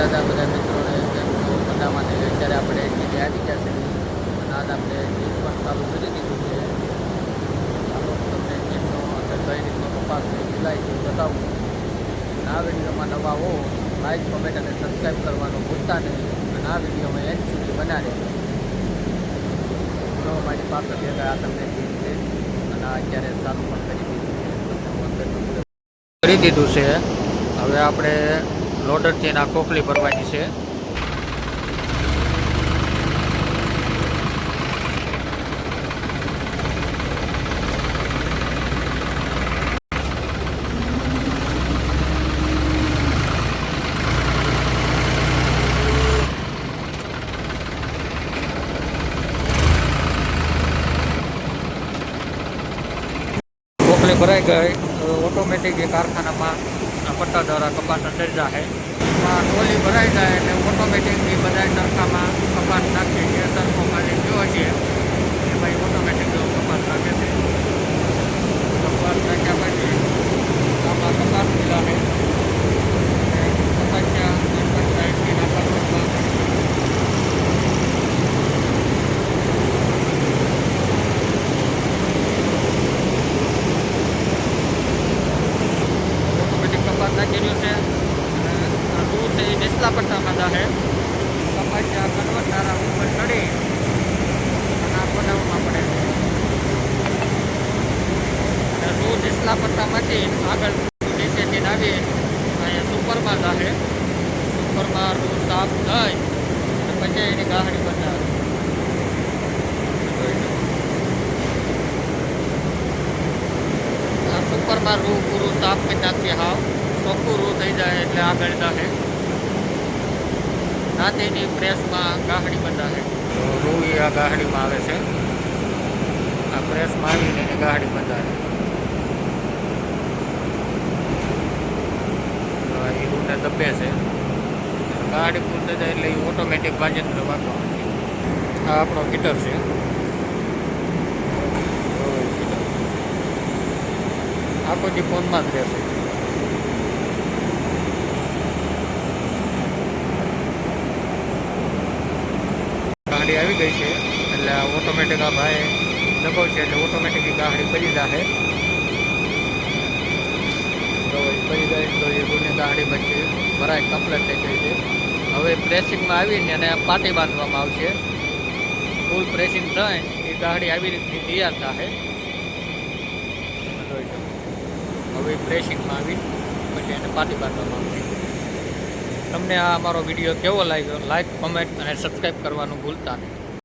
દાદા બધા મિત્રોને કેમ છો બધામાં અત્યારે આપણે જીતે આવી ગયા છે. અને આજ આપણે ગીત પણ ચાલુ કરી દીધું છે. તમને જીતનો અંદર કઈ રીતનો કપાસ સિલાઈ છે બતાવું. આ વિડીયોમાં નવા હો લાઈક કમેન્ટ અને સબસ્ક્રાઈબ કરવાનું ભૂલતા નહીં. અને આ વિડીયોમાં એન્ડ સુધી બનાવે તો મારી પાસે બે આ તમને જીત છે. અને અત્યારે ચાલુ પણ કરી દીધું છે. કરી દીધું છે. હવે આપણે લોડરથી એના કોકલી ભરવાની છે. કોકલી ભરાઈ ગઈ ઓટોમેટિક એ કારખાનામાં પટ્ટા દ્વારા કપાસ અંદર જાય એમાં ટોલી ભરાઈ જાય એટલે ઓટોમેટિક એ બધા સરખામાં કપાસ નાખે છે સરખો ખાલી ગયો છે એમાં ઓટોમેટિક કપાસ નાખે છે કપાસ નાખ્યા પછી આમાં કપાસ મિલાવે કપાસિયા સાઈડથી નાખવા કપાસ નાખી રહ્યો છે આ દૂધ છે એ નીચલા પટ્ટામાં જાહે કપાસિયા કન્વર્ટારા ઉપર ચડી. અને આ બનાવવામાં પડે. અને દૂધ નીચલા પટ્ટામાંથી આગળ નીચેથી આવી અહીંયા સુપરમાં જાહે સુપરમાં રૂ સાફ થઈ. અને પછી એની ગાહડી બનાવે આ સુપરમાં રૂ પૂરું સાફ કરી નાખીએ હાવ. ચોખ્ખું રૂ થઈ જાય એટલે આગળ જાહે. નાથેની પ્રેસમાં ગાહડી બંધાશે રૂ એ આ ગાહડીમાં આવે છે. આ પ્રેસમાં આવીને એની ગાહડી બંધાશે એ રૂને દબે છે. ગાડી પૂર થઈ જાય એટલે એ ઓટોમેટિક વાજેન્દ્ર વાગવાનું છે. આ આપણો ગીટર છે. આખો જે ફોનમાં જ રહેશે. ગાડી આવી ગઈ છે. એટલે ઓટોમેટિક આ ભાઈ દબાવશે એટલે ઓટોમેટિક ગાડી પડી જશે તો એ પડી જાય તો એ ગુની ગાડી પછી ભરાય કમ્પ્લેટ થઈ ગઈ છે. હવે પ્રેસિંગમાં આવીને એને પાટી બાંધવામાં આવશે. ફૂલ પ્રેસિંગ થાય એ ગાડી આવી રીતની તૈયાર થાય. હવે પ્રેસિંગમાં આવી પછી એને પાટી બાંધવામાં આવશે. તમને આ અમારો વીડિયો કેવો લાગ્યો? લાઈક કમેન્ટ અને સબસ્ક્રાઈબ કરવાનું ભૂલતા નહીં.